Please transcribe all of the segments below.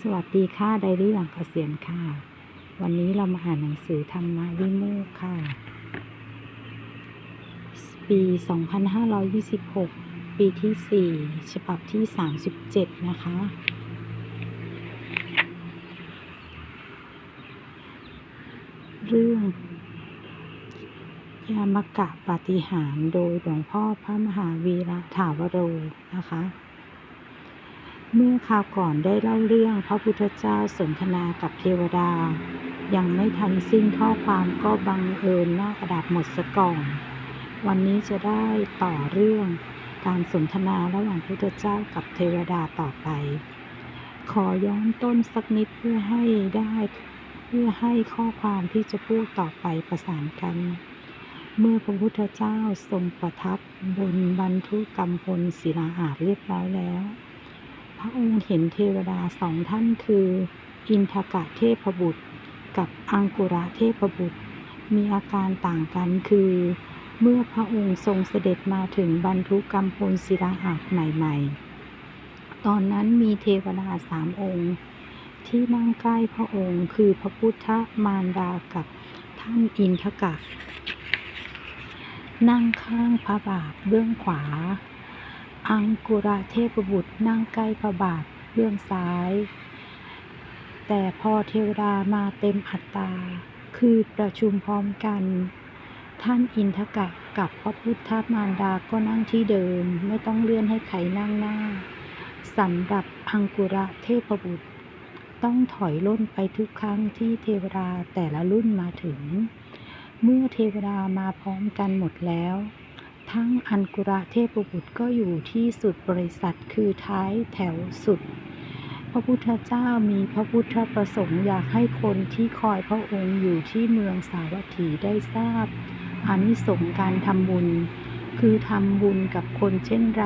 สวัสดีค่ะไดรี่หลังเกษียณค่ะ วันนี้เรามาอ่านหนังสือธรรมะวิโมกค่ะ ปี 2526 ปีที่ 4 ฉบับที่ 37 นะคะ เรื่องยามกะปฏิหารโดยหลวงพ่อพระมหาวีระถาวโรนะคะ เมื่อคราวก่อนได้เล่าเรื่องพระพุทธเจ้าสนทนากับเทวดา ยังไม่ทันสิ้นข้อความก็บังเอิญหน้ากระดาษหมดซะก่อน วันนี้จะได้ต่อเรื่องการสนทนาระหว่างพระพุทธเจ้ากับเทวดาต่อไป ขอย้อนต้นสักนิดเพื่อให้ได้เพื่อให้ข้อความที่จะพูดต่อไปประสานกัน เมื่อพระพุทธเจ้าทรงประทับบนบรรทุกรรมพลศิลาอาจเรียบร้อยแล้ว พระองค์เห็นเทวดาสองท่านคือ อินทกะเทพบุตร กับอังกุระเทพบุตร มีอาการต่างกันคือ เมื่อพระองค์ทรงเสด็จมาถึงบรรทุกกรรมพลศิลาอาจใหม่ๆ ตอนนั้นมีเทวดาสามองค์ ที่นั่งใกล้พระองค์คือพระพุทธมารดากับท่านอินทกะนั่งข้างพระบาทเบื้องขวา อังกุระเทพบุตรนั่งใกล้พระบาทเบื้องซ้าย แต่พอเทวดามาเต็มอัตตาคือประชุมพร้อมกัน ท่านอินทกะกับพระพุทธมารดาก็นั่งที่เดิม ไม่ต้องเลื่อนให้ใครนั่งหน้าสำหรับอังกุระเทพบุตร ต้องถอยล่นไปทุกครั้งที่เทวดาแต่ละรุ่นมาถึง เมื่อเทวดามาพร้อมกันหมดแล้ว ทั้งอันกุระเทพบุตรก็อยู่ที่สุดบริษัทคือท้ายแถวสุด พระพุทธเจ้ามีพระพุทธประสงค์อยากให้คนที่คอยพระองค์อยู่ที่เมืองสาวัตถีได้ทราบอานิสงส์การทำบุญ คือทำบุญกับคนเช่นไร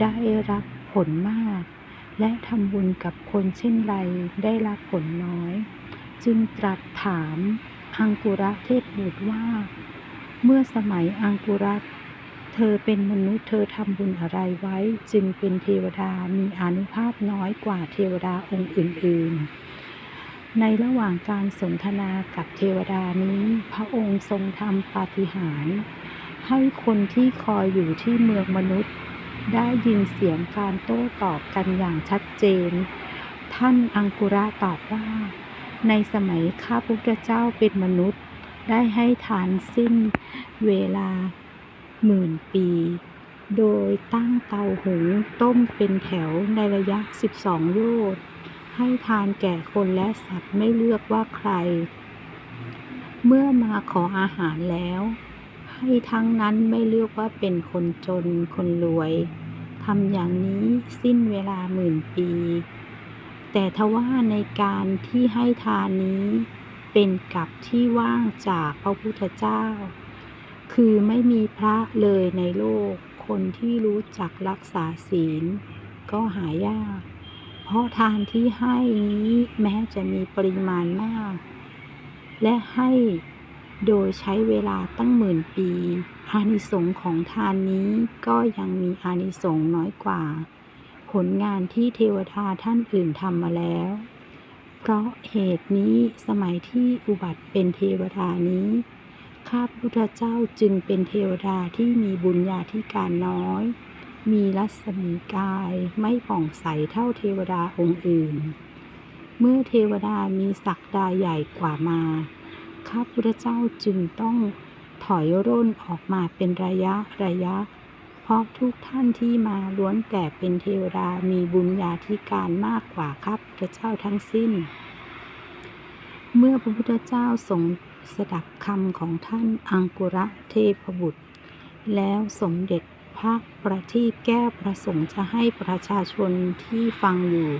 ได้รับผลมาก และทำบุญกับคนเช่นไรได้รับผลน้อย จึงตรัสถามอังกุระเทพบุตรว่า เมื่อสมัยอังกุรัต เธอเป็นมนุษย์เธอทำบุญอะไรไว้ จึงเป็นเทวดามีอนุภาพน้อยกว่าเทวดาองค์อื่น ๆ ในระหว่างการสนทนากับเทวดานี้ พระองค์ทรงทำปาฏิหาริย์ให้คนที่คอยอยู่ที่เมืองมนุษย์ ได้ยินเสียงการโต้ตอบกันอย่างชัดเจน ท่านอังกุระตอบว่า ในสมัยข้าพุทธเจ้าเป็นมนุษย์ ได้ให้ทานสิ้นเวลา หมื่นปี โดยตั้งเตาหุงต้มเป็นแถวในระยะ 12 โยชน์ให้ทานแก่คนและสัตว์ไม่เลือกว่าใคร เมื่อมาขออาหารแล้ว ให้ทั้งนั้นไม่เลือกว่าเป็นคนจนคนรวยทำอย่างนี้สิ้นเวลาหมื่นปี แต่ทว่าในการที่ให้ทานนี้เป็นกับที่ว่างจากพระพุทธเจ้า คือไม่มีพระเลยในโลก คนที่รู้จักรักษาศีล ก็หายาก เพราะทานที่ให้นี้แม้จะมีปริมาณมาก และให้โดยใช้เวลาตั้งหมื่นปี อานิสงส์ของทานนี้ก็ยังมีอานิสงส์น้อยกว่า ผลงานที่เทวดาท่านอื่นทำมาแล้ว เพราะเหตุนี้สมัยที่อุบัติเป็นเทวดานี้ ข้าพุทธเจ้าจึงเป็นเทวดาที่มีบุญญาธิการน้อย มีรัศมีกายไม่ผ่องใสเท่าเทวดาองค์อื่น เมื่อเทวดามีศักดาใหญ่กว่ามา ข้าพุทธเจ้าจึงต้องถอยร่นออกมาเป็นระยะระยะ เพราะทุกท่านที่มาล้วนแต่เป็นเทวดามีบุญญาธิการมากกว่าข้าพระเจ้าทั้งสิ้น เมื่อพระพุทธเจ้าทรง สดับคำของท่านอังกุระเทพบุตร แล้วสมเด็จพระประทีปแก้ประสงค์จะให้ประชาชนที่ฟังอยู่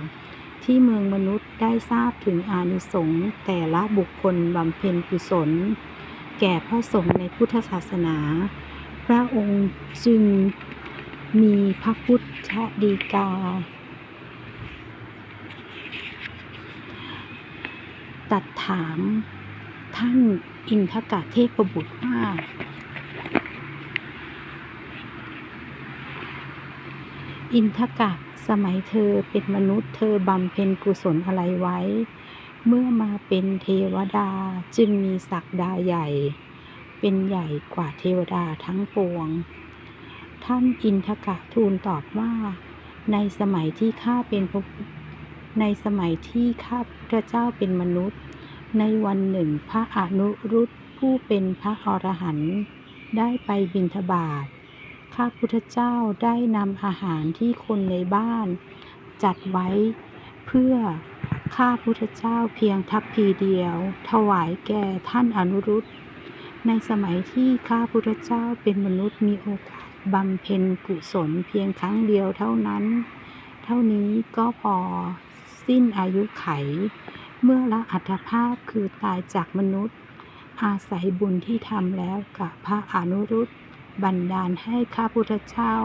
ที่เมืองมนุษย์ได้ทราบถึงอานิสงส์แต่ละบุคคลบำเพ็ญกุศล แก่พระสงฆ์ในพุทธศาสนา พระองค์จึงมีพระพุทธดีกา ตัดถาม ท่านอินทกะเทพบุตรว่าอินทกะสมัยเธอเป็นมนุษย์เธอบำเพ็ญกุศลอะไรไว้ เมื่อมาเป็นเทวดาจึงมีศักดาใหญ่ เป็นใหญ่กว่าเทวดาทั้งปวง ท่านอินทกะทูลตอบว่า ในสมัยที่ข้าเป็นในสมัยที่ข้าพระเจ้าเป็นมนุษย์ ในวันหนึ่งพระอนุรุตผู้เป็นพระอรหันต์ได้ไปบิณฑบาตข้าพุทธเจ้าได้นำอาหารที่คนในบ้าน จัดไว้เพื่อข้าพุทธเจ้าเพียงทัพพีเดียว ถวายแก่ท่านอนุรุตในสมัยที่ข้าพุทธเจ้าเป็นมนุษย์มีโอกาสบำเพ็ญกุศลเพียงครั้งเดียวเท่านั้น เท่านี้ก็พอสิ้นอายุไข เมื่อละอัตภาพคือตายจากมนุษย์ อาศัยบุญที่ทำแล้วกับพระอนุรุตบันดาลให้ข้าพุทธเจ้า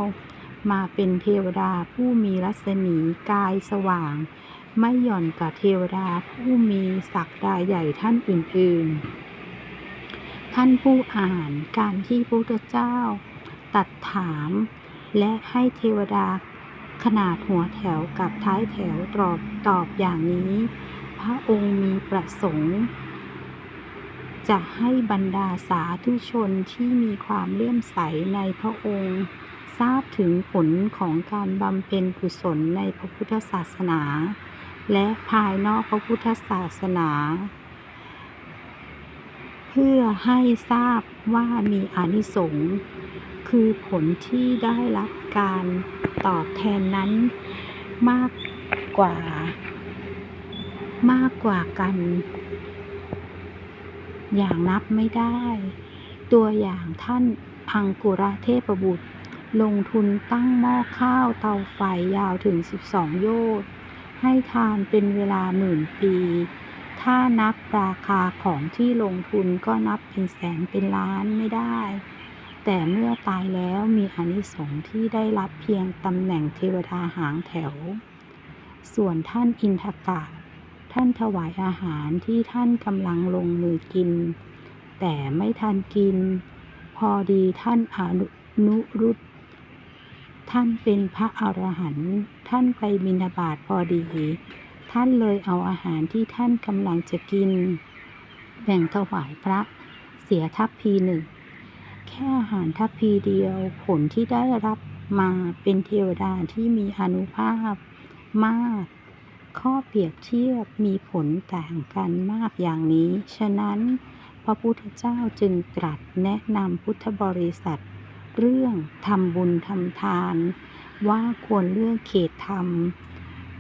มาเป็นเทวดาผู้มีรัศมีกายสว่าง ไม่หย่อนกับเทวดาผู้มีศักดาใหญ่ท่านอื่นๆ ท่านผู้อ่านการที่พระพุทธเจ้า ตัดถาม และให้เทวดาขนาดหัวแถวกับท้ายแถวตอบตอบอย่างนี้ ระองค์มีประสงค์ จะให้บรรดาสาธุชนที่มีความเลื่อมใสในพระองค์ ทราบถึงผลของการบำเพ็ญกุศลในพระพุทธศาสนา และภายนอกพระพุทธศาสนา เพื่อให้ทราบว่ามีอนิสงส์คือผลที่ได้รับการตอบแทนนั้นมากกว่า มากกว่ากัน อย่างนับไม่ได้ ตัวอย่างท่านอังกุระเทพบุตร ลงทุนตั้งหม้อข้าวเตาไฟยาวถึง 12 โยชน์ให้ทานเป็นเวลาหมื่นปี ถ้านับราคาของที่ลงทุนก็นับเป็นแสนเป็นล้านไม่ได้ แต่เมื่อตายแล้วมีอนิสงส์ที่ได้รับเพียงตำแหน่งเทวดาหางแถว ส่วนท่านอินทกะ ท่านถวายอาหารที่ท่านกำลังลงมือกิน แต่ไม่ทันกิน พอดีท่านอนุรุตท่านเป็นพระอรหันต์ท่านไปบิณฑบาตพอดี ท่านเลยเอาอาหารที่ท่านกำลังจะกิน แบ่งถวายพระเสียทัพพีหนึ่ง แค่อาหารทัพพีเดียวผลที่ได้รับมาเป็นเทวดาที่มีอนุภาพมาก ข้อเปรียบเทียบมีผลต่างกันมากอย่างนี้ ฉะนั้น พระพุทธเจ้าจึงตรัสแนะนำพุทธบริษัท เรื่องทำบุญทำทาน ว่าควรเลือกเขตธรรม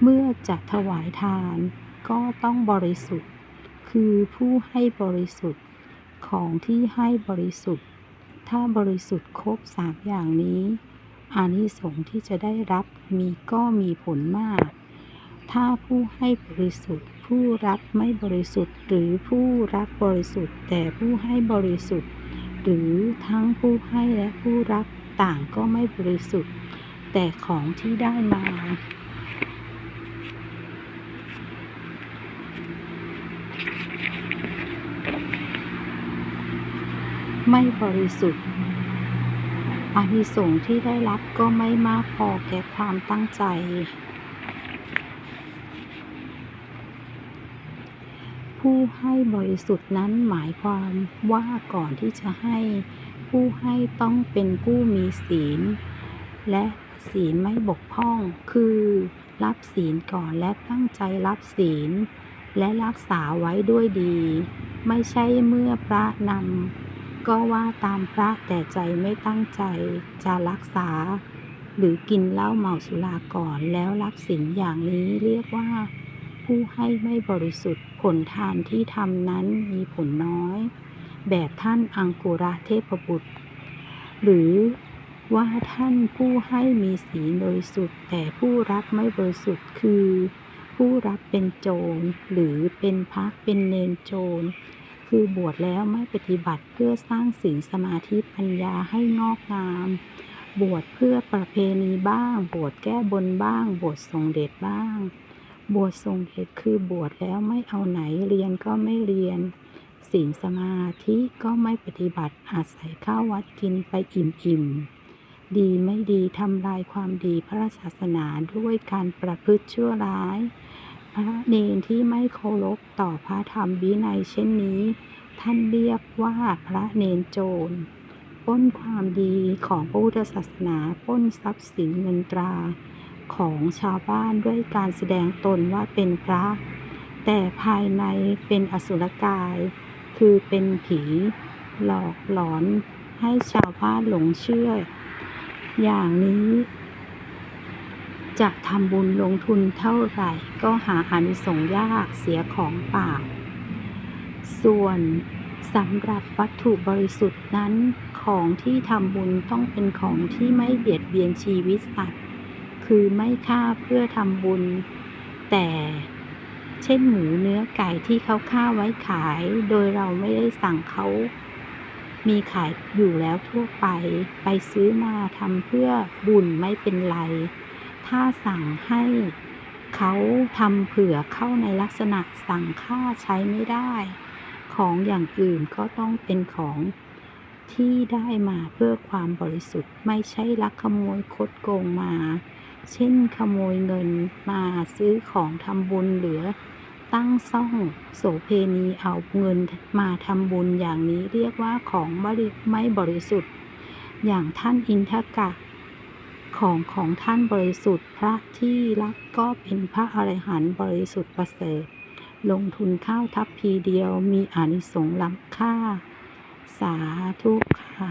เมื่อจะถวายทานก็ต้องบริสุทธิ์ คือผู้ให้บริสุทธิ์ของที่ให้บริสุทธิ์ ถ้าบริสุทธิ์ครบสามอย่างนี้อานิสงส์ที่จะได้รับมีก็มีผลมาก ถ้าผู้ให้บริสุทธิ์ ผู้รับไม่บริสุทธิ์ หรือผู้รับบริสุทธิ์ แต่ผู้ให้บริสุทธิ์ หรือทั้งผู้ให้และผู้รับต่างก็ไม่บริสุทธิ์ แต่ของที่ได้มาไม่บริสุทธิ์อานิสงส์ที่ได้รับก็ไม่มากพอแก่ความตั้งใจ ผู้ให้บริสุทธิ์นั้นหมายความว่าก่อนที่จะให้ ผู้ให้ต้องเป็นผู้มีศีล และศีลไม่บกพร่อง คือ รับศีลก่อนและตั้งใจรับศีล และรักษาไว้ด้วยดี ไม่ใช่เมื่อพระนำก็ว่าตามพระแต่ใจไม่ตั้งใจจะรักษา หรือกินเหล้าเมาสุราก่อนแล้วรับศีลอย่างนี้เรียกว่า ผู้ให้ไม่บริสุทธิ์ ผลทานที่ทำนั้นมีผลน้อย แบบท่านอังกุระเทพบุตร หรือว่าท่านผู้ให้มีศีลบริสุทธิ์แต่ผู้รับไม่บริสุทธิ์คือ ผู้รับเป็นโจรหรือเป็นพระเป็นเนนโจร คือบวชแล้วไม่ปฏิบัติเพื่อสร้างศีลสมาธิปัญญาให้งอกงาม บวชเพื่อประเพณีบ้าง บวชแก้บนบ้าง บวชทรงเดชบ้าง บวชทรงเดชคือบวชแล้วไม่เอาไหนเรียนก็ไม่เรียนศีลสมาธิก็ไม่ปฏิบัติอาศัยข้าววัดกินไปอิ่มๆดีไม่ดีทำลายความดีพระศาสนาด้วยการประพฤติชั่วร้าย พระเนนที่ไม่เคารพต่อพระธรรมวินัยเช่นนี้ ท่านเรียกว่าพระเนนโจรป้นความดีของพระพุทธศาสนาป้นทรัพย์สินเงินตรา ของชาวบ้านด้วยการแสดงตนว่าเป็นพระ แต่ภายในเป็นอสุรกาย คือเป็นผีหลอกหลอนให้ชาวบ้านหลงเชื่อ อย่างนี้ จะทำบุญลงทุนเท่าไหร่ ก็หาอานิสงส์ยากเสียของปล่าส่วนสำหรับวัตถุบริสุทธิ์นั้นของที่ทำบุญต้องเป็นของที่ไม่เบียดเบียนชีวิตสัตว์ คือไม่ฆ่าเพื่อทำบุญ แต่เช่นหมูเนื้อไก่ที่เขาฆ่าไว้ขาย โดยเราไม่ได้สั่งเขามีขายอยู่แล้วทั่วไป ไปซื้อมาทำเพื่อบุญไม่เป็นไร ถ้าสั่งให้เขาทำเผื่อเข้าในลักษณะสั่งค่าใช้ไม่ได้ ของอย่างอื่นก็ต้องเป็นของที่ได้มาเพื่อความบริสุทธิ์ไม่ใช่ลักขโมยคดโกงมา เช่นขโมยเงินมาซื้อของทำบุญเหลือ ตั้งซ่องโสเพณีเอาเงินมาทำบุญอย่างนี้เรียกว่าของไม่บริสุทธิ์ อย่างท่านอินทกะ ของของท่านบริสุทธิ์พระที่รักก็เป็นพระอรหันต์บริสุทธิ์ประเสริฐลงทุนข้าวทัพพีเดียวมีอานิสงส์ล้ำค่า สาธุค่ะ